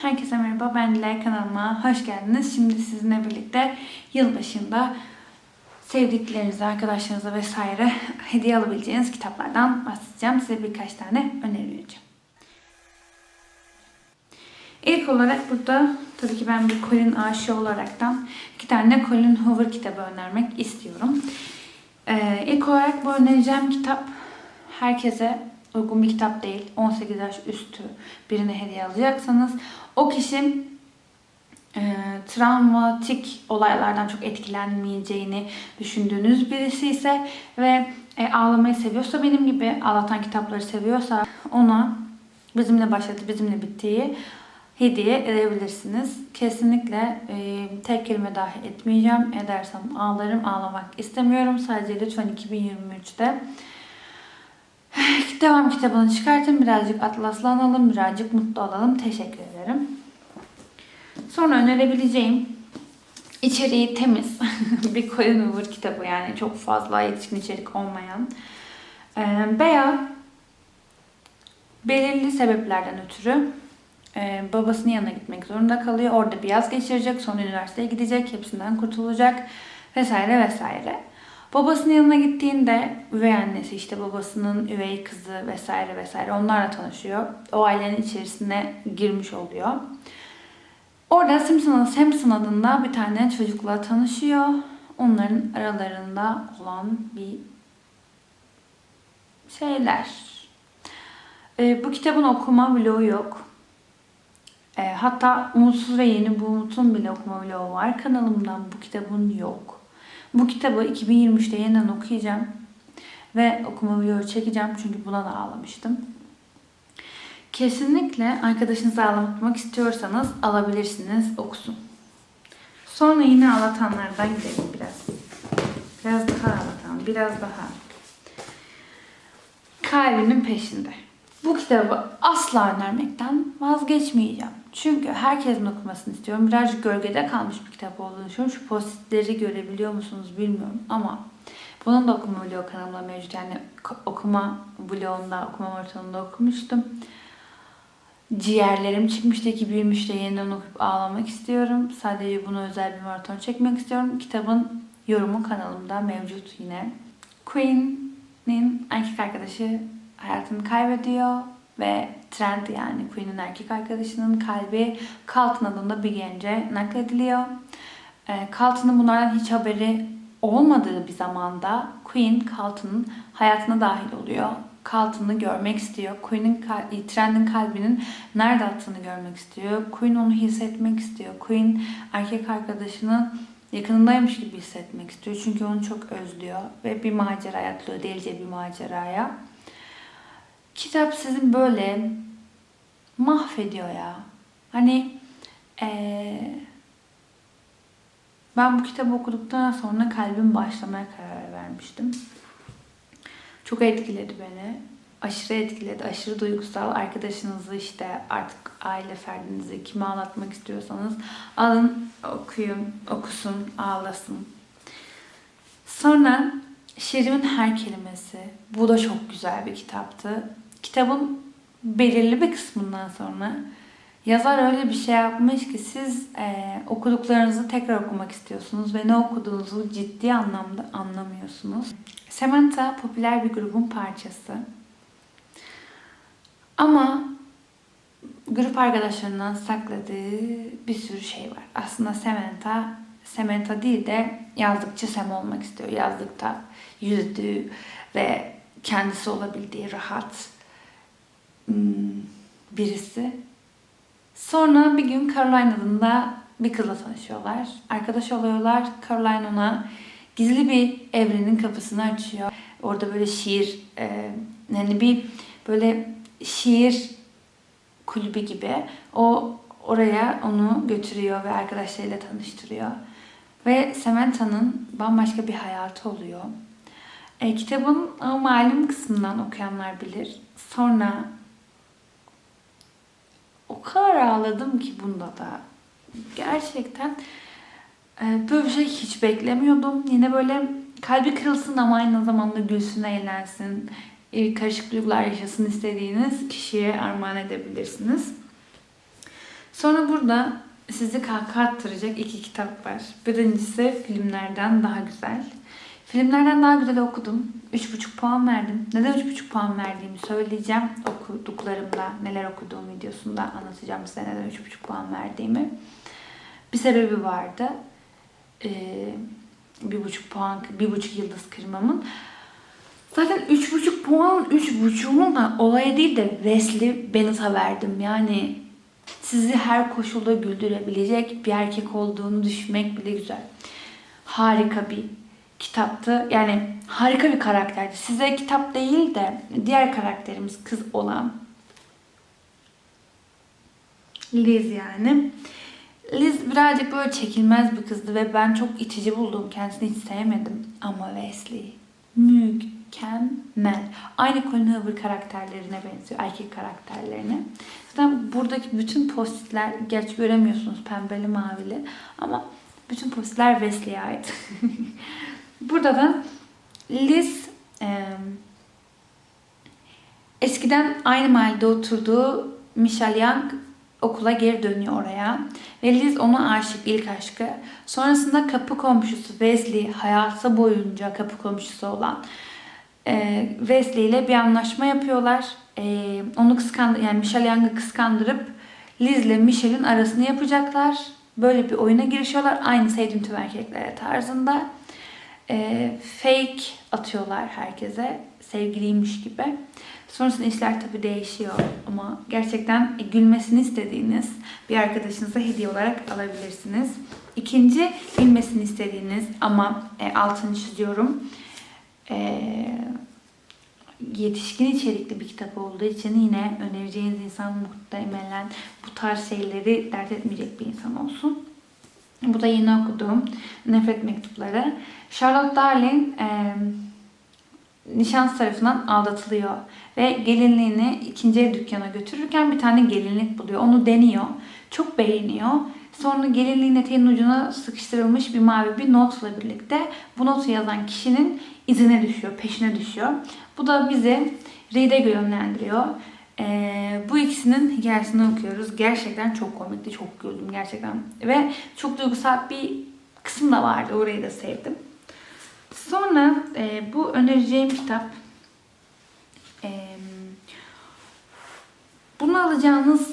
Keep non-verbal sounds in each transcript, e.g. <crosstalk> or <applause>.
Herkese merhaba, ben Dilay kanalıma hoş geldiniz. Şimdi sizinle birlikte yılbaşında sevdiklerinize, arkadaşlarınıza vesaire hediye alabileceğiniz kitaplardan bahsedeceğim. Size birkaç tane öneri vereceğim. İlk olarak burada tabii ki ben bir Colin aşığı olaraktan iki tane Colin Hoover kitabı önermek istiyorum. Ee, ilk olarak bu önereceğim kitap herkese uygun bir kitap değil. 18 yaş üstü birine hediye alacaksanız o kişi e, travmatik olaylardan çok etkilenmeyeceğini düşündüğünüz birisi ise ve e, ağlamayı seviyorsa benim gibi ağlatan kitapları seviyorsa ona bizimle başladı, bizimle bittiği hediye edebilirsiniz. Kesinlikle e, tek kelime dahi etmeyeceğim. Edersem ağlarım. Ağlamak istemiyorum. Sadece lütfen 2023'te devam kitabını çıkartın. Birazcık atlaslanalım. Birazcık mutlu olalım. Teşekkür ederim. Sonra önerebileceğim içeriği temiz <laughs> bir Colin Hoover kitabı yani çok fazla yetişkin içerik olmayan Ee, veya belirli sebeplerden ötürü e, babasının yanına gitmek zorunda kalıyor. Orada bir yaz geçirecek, sonra üniversiteye gidecek, hepsinden kurtulacak vesaire vesaire. Babasının yanına gittiğinde üvey annesi işte babasının üvey kızı vesaire vesaire onlarla tanışıyor. O ailenin içerisine girmiş oluyor. Orada Simpson, Simpson adında bir tane çocukla tanışıyor. Onların aralarında olan bir şeyler. Ee, bu kitabın okuma vlogu yok. Ee, hatta Umutsuz ve Yeni Bu Umut'un bile okuma vlogu var. Kanalımdan bu kitabın yok. Bu kitabı 2023'te yeniden okuyacağım. Ve okuma vlogu çekeceğim çünkü buna da ağlamıştım. Kesinlikle arkadaşınızı ağlatmak istiyorsanız alabilirsiniz, okusun. Sonra yine ağlatanlardan gidelim biraz. Biraz daha ağlatan, biraz daha. Kalbinin peşinde. Bu kitabı asla önermekten vazgeçmeyeceğim. Çünkü herkesin okumasını istiyorum. Birazcık gölgede kalmış bir kitap olduğunu düşünüyorum. Şu postitleri görebiliyor musunuz bilmiyorum ama bunun da okuma vlogu kanalımda mevcut. Yani okuma vlogunda, okuma maratonunda okumuştum. Ciğerlerim çıkmıştı ki büyümüşte yeniden okuyup ağlamak istiyorum. Sadece bunu özel bir maraton çekmek istiyorum. Kitabın yorumu kanalımda mevcut yine. Queen'in erkek arkadaşı hayatını kaybediyor ve Trent yani Queen'in erkek arkadaşının kalbi Carlton adında bir gence naklediliyor. E, Carlton'ın bunlardan hiç haberi olmadığı bir zamanda Queen Carlton'ın hayatına dahil oluyor. Carlton'ı görmek istiyor. Queen'in Trent'in kalbinin nerede attığını görmek istiyor. Queen onu hissetmek istiyor. Queen erkek arkadaşının yakınındaymış gibi hissetmek istiyor. Çünkü onu çok özlüyor ve bir maceraya atlıyor. Delice bir maceraya. Kitap sizin böyle mahvediyor ya. Hani ee, ben bu kitabı okuduktan sonra kalbim başlamaya karar vermiştim. Çok etkiledi beni. Aşırı etkiledi. Aşırı duygusal. Arkadaşınızı işte artık aile ferdinizi kime ağlatmak istiyorsanız alın, okuyun, okusun, ağlasın. Sonra Şirin Her Kelimesi. Bu da çok güzel bir kitaptı. Kitabın belirli bir kısmından sonra yazar öyle bir şey yapmış ki siz e, okuduklarınızı tekrar okumak istiyorsunuz ve ne okuduğunuzu ciddi anlamda anlamıyorsunuz. Samantha popüler bir grubun parçası. Ama grup arkadaşlarından sakladığı bir sürü şey var. Aslında Samantha, Samantha değil de yazdıkçı Sam olmak istiyor. Yazdıkta yüzdüğü ve kendisi olabildiği rahat birisi. Sonra bir gün Caroline adında bir kızla tanışıyorlar. Arkadaş oluyorlar. Caroline ona gizli bir evrenin kapısını açıyor. Orada böyle şiir, e, yani bir böyle şiir kulübü gibi. O oraya onu götürüyor ve arkadaşlarıyla tanıştırıyor. Ve Samantha'nın bambaşka bir hayatı oluyor. E, kitabın malum kısmından okuyanlar bilir. Sonra o kadar ağladım ki bunda da. Gerçekten e, böyle bir şey hiç beklemiyordum. Yine böyle kalbi kırılsın ama aynı zamanda gülsün, eğlensin, e, karışık duygular yaşasın istediğiniz kişiye armağan edebilirsiniz. Sonra burada sizi kahkaha attıracak iki kitap var. Birincisi filmlerden daha güzel. Filmlerden daha güzel okudum. 3,5 puan verdim. Neden 3,5 puan verdiğimi söyleyeceğim. Okuduklarımda, neler okuduğum videosunda anlatacağım size neden 3,5 puan verdiğimi. Bir sebebi vardı. Ee, bir buçuk puan, bir buçuk yıldız kırmamın. Zaten üç buçuk puan, üç buçuğunun da olaya değil de Wesley Bennett'a verdim. Yani sizi her koşulda güldürebilecek bir erkek olduğunu düşünmek bile güzel. Harika bir kitaptı. Yani harika bir karakterdi. Size kitap değil de diğer karakterimiz kız olan Liz yani. Liz birazcık böyle çekilmez bir kızdı ve ben çok itici buldum. Kendisini hiç sevmedim. Ama Wesley mükemmel. Aynı Colin Hoover karakterlerine benziyor. Erkek karakterlerine. Zaten buradaki bütün postitler, gerçi göremiyorsunuz pembeli mavili ama bütün postitler Wesley'e ait. <laughs> Burada da Liz e, eskiden aynı mahallede oturduğu Michelle Young okula geri dönüyor oraya. Ve Liz ona aşık, ilk aşkı. Sonrasında kapı komşusu Wesley, hayatı boyunca kapı komşusu olan e, Wesley ile bir anlaşma yapıyorlar. E, onu kıskandı, yani Michelle Young'ı kıskandırıp Liz ile Michelle'in arasını yapacaklar. Böyle bir oyuna girişiyorlar. Aynı sevdiğim tüm erkeklere tarzında. E, fake atıyorlar herkese. Sevgiliymiş gibi. Sonrasında işler tabii değişiyor ama gerçekten gülmesini istediğiniz bir arkadaşınıza hediye olarak alabilirsiniz. İkinci gülmesini istediğiniz ama e, altını çiziyorum. E, yetişkin içerikli bir kitap olduğu için yine önereceğiniz insan muhtemelen bu tarz şeyleri dert etmeyecek bir insan olsun. Bu da yeni okuduğum Nefret Mektupları. Charlotte Darling e, nişan tarafından aldatılıyor. Ve gelinliğini ikinci el dükkana götürürken bir tane gelinlik buluyor. Onu deniyor. Çok beğeniyor. Sonra gelinliğin eteğinin ucuna sıkıştırılmış bir mavi bir notla birlikte bu notu yazan kişinin izine düşüyor, peşine düşüyor. Bu da bizi Reed'e yönlendiriyor. Ee, bu ikisinin hikayesini okuyoruz. Gerçekten çok komikti, çok güldüm gerçekten. Ve çok duygusal bir kısım da vardı. Orayı da sevdim. Sonra e, bu önereceğim kitap e, bunu alacağınız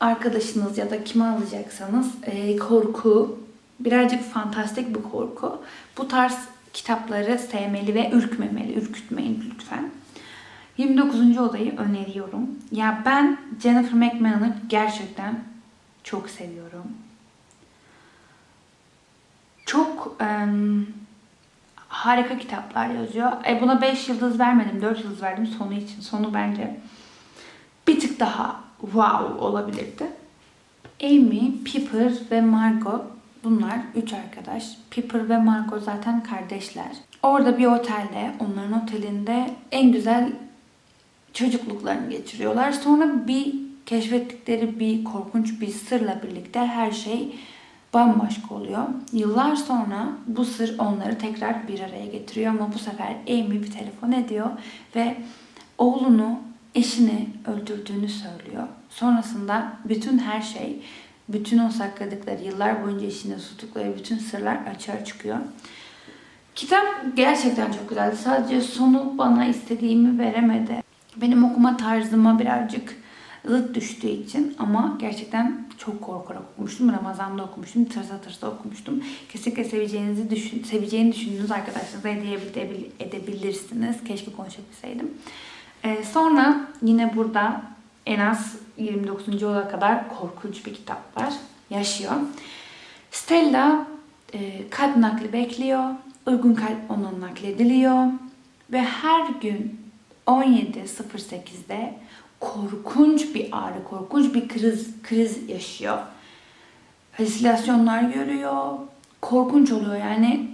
arkadaşınız ya da kime alacaksanız e, korku, birazcık fantastik bir korku. Bu tarz kitapları sevmeli ve ürkmemeli. Ürkütmeyin lütfen. 29. odayı öneriyorum. Ya ben Jennifer McMahon'ı gerçekten çok seviyorum. Çok em, harika kitaplar yazıyor. E buna 5 yıldız vermedim, 4 yıldız verdim sonu için. Sonu bence bir tık daha wow olabilirdi. Amy, Pipper ve Margot bunlar üç arkadaş. Pipper ve Margot zaten kardeşler. Orada bir otelde, onların otelinde en güzel çocukluklarını geçiriyorlar. Sonra bir keşfettikleri bir korkunç bir sırla birlikte her şey bambaşka oluyor. Yıllar sonra bu sır onları tekrar bir araya getiriyor ama bu sefer Amy bir telefon ediyor ve oğlunu, eşini öldürdüğünü söylüyor. Sonrasında bütün her şey, bütün o sakladıkları, yıllar boyunca eşinde tuttukları bütün sırlar açığa çıkıyor. Kitap gerçekten çok güzeldi. Sadece sonu bana istediğimi veremedi. Benim okuma tarzıma birazcık zıt düştüğü için ama gerçekten çok korkarak okumuştum. Ramazan'da okumuştum. Tırsa tırsa okumuştum. Kesinlikle seveceğinizi düşün, seveceğini düşündüğünüz arkadaşlarınıza hediye edebil- edebilirsiniz. Keşke konuşabilseydim. Ee, sonra yine burada en az 29. oda kadar korkunç bir kitap var. Yaşıyor. Stella e, kalp nakli bekliyor. Uygun kalp ona naklediliyor. Ve her gün 17.08'de korkunç bir ağrı, korkunç bir kriz, kriz yaşıyor. Halüsinasyonlar görüyor. Korkunç oluyor yani.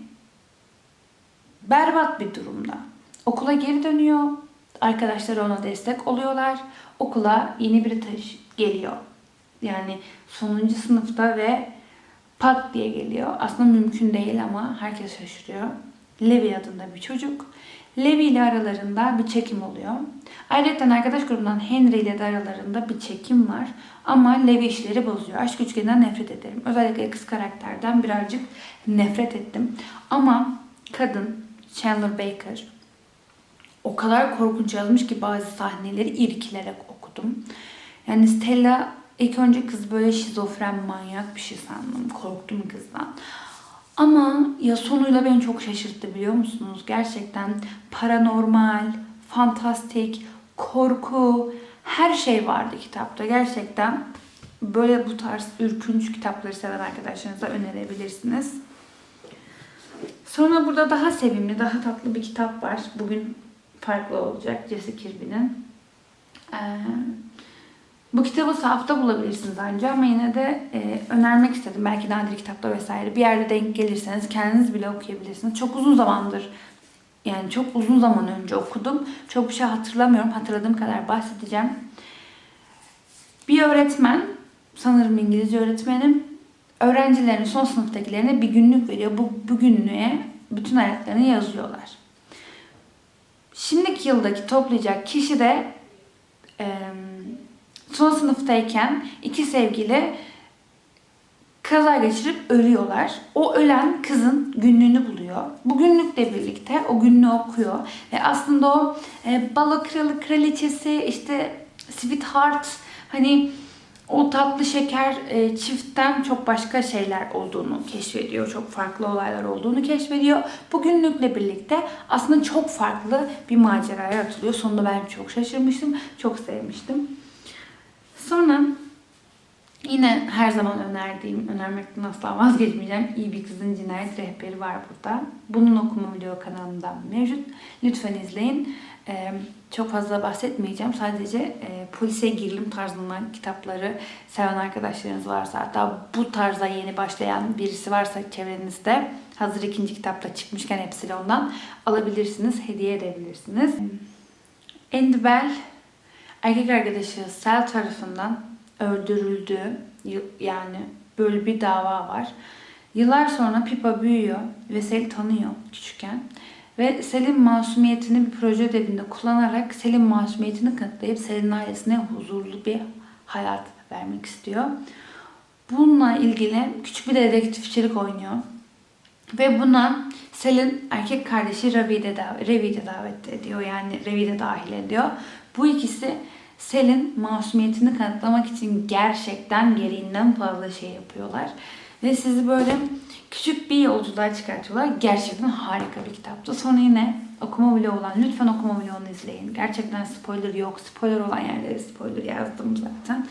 Berbat bir durumda. Okula geri dönüyor. Arkadaşları ona destek oluyorlar. Okula yeni bir taş geliyor. Yani sonuncu sınıfta ve pat diye geliyor. Aslında mümkün değil ama herkes şaşırıyor. Levi adında bir çocuk. Levi ile aralarında bir çekim oluyor. Ayrıca arkadaş grubundan Henry ile de aralarında bir çekim var. Ama Levi işleri bozuyor. Aşk üçgeninden nefret ederim. Özellikle kız karakterden birazcık nefret ettim. Ama kadın Chandler Baker o kadar korkunç yazmış ki bazı sahneleri irkilerek okudum. Yani Stella ilk önce kız böyle şizofren manyak bir şey sandım. Korktum kızdan. Ama ya sonuyla beni çok şaşırttı biliyor musunuz? Gerçekten paranormal, fantastik, korku her şey vardı kitapta. Gerçekten böyle bu tarz ürkünç kitapları seven arkadaşlarınıza önerebilirsiniz. Sonra burada daha sevimli, daha tatlı bir kitap var. Bugün farklı olacak Jesse Kirby'nin. Ee, bu kitabı sahafta bulabilirsiniz ancak ama yine de e, önermek istedim. Belki nadir kitapta vesaire bir yerde denk gelirseniz kendiniz bile okuyabilirsiniz. Çok uzun zamandır yani çok uzun zaman önce okudum. Çok bir şey hatırlamıyorum. Hatırladığım kadar bahsedeceğim. Bir öğretmen, sanırım İngilizce öğretmenim, öğrencilerin son sınıftakilerine bir günlük veriyor. Bu, bu günlüğe bütün hayatlarını yazıyorlar. Şimdiki yıldaki toplayacak kişi de e, son sınıftayken iki sevgili kaza geçirip ölüyorlar. O ölen kızın günlüğünü buluyor. Bu günlükle birlikte o günlüğü okuyor. Ve aslında o e, balo kralı kraliçesi işte sweetheart hani o tatlı şeker e, çiftten çok başka şeyler olduğunu keşfediyor. Çok farklı olaylar olduğunu keşfediyor. Bu günlükle birlikte aslında çok farklı bir maceraya atılıyor. Sonunda ben çok şaşırmıştım. Çok sevmiştim. Sonra yine her zaman önerdiğim, önermekten asla vazgeçmeyeceğim. İyi bir kızın cinayet rehberi var burada. Bunun okuma video kanalımda mevcut. Lütfen izleyin. Ee, çok fazla bahsetmeyeceğim. Sadece e, polise gerilim tarzından kitapları seven arkadaşlarınız varsa hatta bu tarza yeni başlayan birisi varsa çevrenizde hazır ikinci kitapta çıkmışken hepsiyle ondan alabilirsiniz, hediye edebilirsiniz. Andy Bell erkek arkadaşı Sel tarafından öldürüldü. Yani böyle bir dava var. Yıllar sonra Pippa büyüyor ve Sel'i tanıyor küçükken. Ve Sel'in masumiyetini bir proje ödevinde kullanarak Sel'in masumiyetini kanıtlayıp Sel'in ailesine huzurlu bir hayat vermek istiyor. Bununla ilgili küçük bir dedektifçilik oynuyor. Ve buna Sel'in erkek kardeşi Ravi'yi de, dav- Ravi'yi de davet ediyor. Yani Ravi'yi de dahil ediyor. Bu ikisi Sel'in masumiyetini kanıtlamak için gerçekten gereğinden fazla şey yapıyorlar. Ve sizi böyle küçük bir yolculuğa çıkartıyorlar. Gerçekten harika bir kitaptı. Sonra yine okuma vlogu olan, lütfen okuma vlogunu izleyin. Gerçekten spoiler yok. Spoiler olan yerlere spoiler yazdım zaten.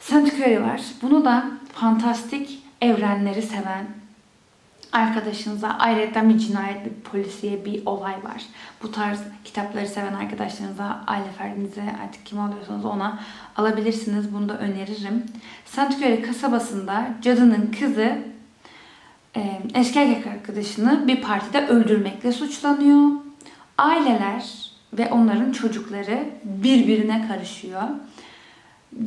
Saint Curry var. Bunu da fantastik evrenleri seven arkadaşınıza ayrıca bir cinayet, bir polisiye bir olay var. Bu tarz kitapları seven arkadaşlarınıza, aile ferdinize artık kim alıyorsanız ona alabilirsiniz. Bunu da öneririm. Santiköre kasabasında cadının kızı e, eski erkek arkadaşını bir partide öldürmekle suçlanıyor. Aileler ve onların çocukları birbirine karışıyor.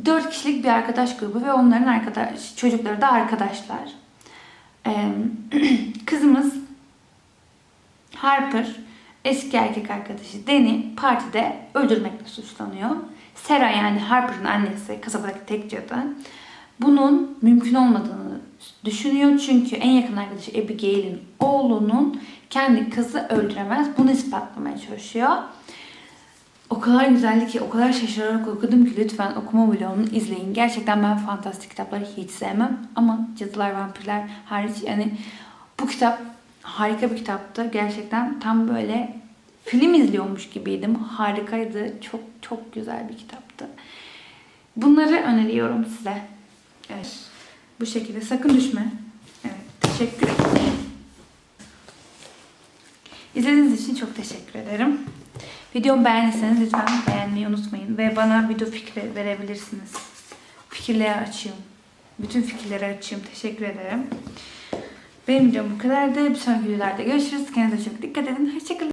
Dört kişilik bir arkadaş grubu ve onların arkadaş çocukları da arkadaşlar. <clears throat> Kızımız Harper eski erkek arkadaşı Danny partide öldürmekle suçlanıyor. Sarah yani Harper'ın annesi kasabadaki tek cadı bunun mümkün olmadığını düşünüyor. Çünkü en yakın arkadaşı Abigail'in oğlunun kendi kızı öldüremez. Bunu ispatlamaya çalışıyor. O kadar güzeldi ki, o kadar şaşırarak okudum ki lütfen okuma vlogunu izleyin. Gerçekten ben fantastik kitapları hiç sevmem. Ama Cadılar Vampirler hariç yani bu kitap harika bir kitaptı. Gerçekten tam böyle film izliyormuş gibiydim. Harikaydı. Çok çok güzel bir kitaptı. Bunları öneriyorum size. Evet. Bu şekilde. Sakın düşme. Evet. Teşekkür ederim. İzlediğiniz için çok teşekkür ederim. Videomu beğendiyseniz lütfen beğenmeyi unutmayın. Ve bana video fikri verebilirsiniz. Fikirleri açayım. Bütün fikirleri açayım. Teşekkür ederim. Benim videom bu kadardı. Bir sonraki videolarda görüşürüz. Kendinize çok dikkat edin. Hoşçakalın.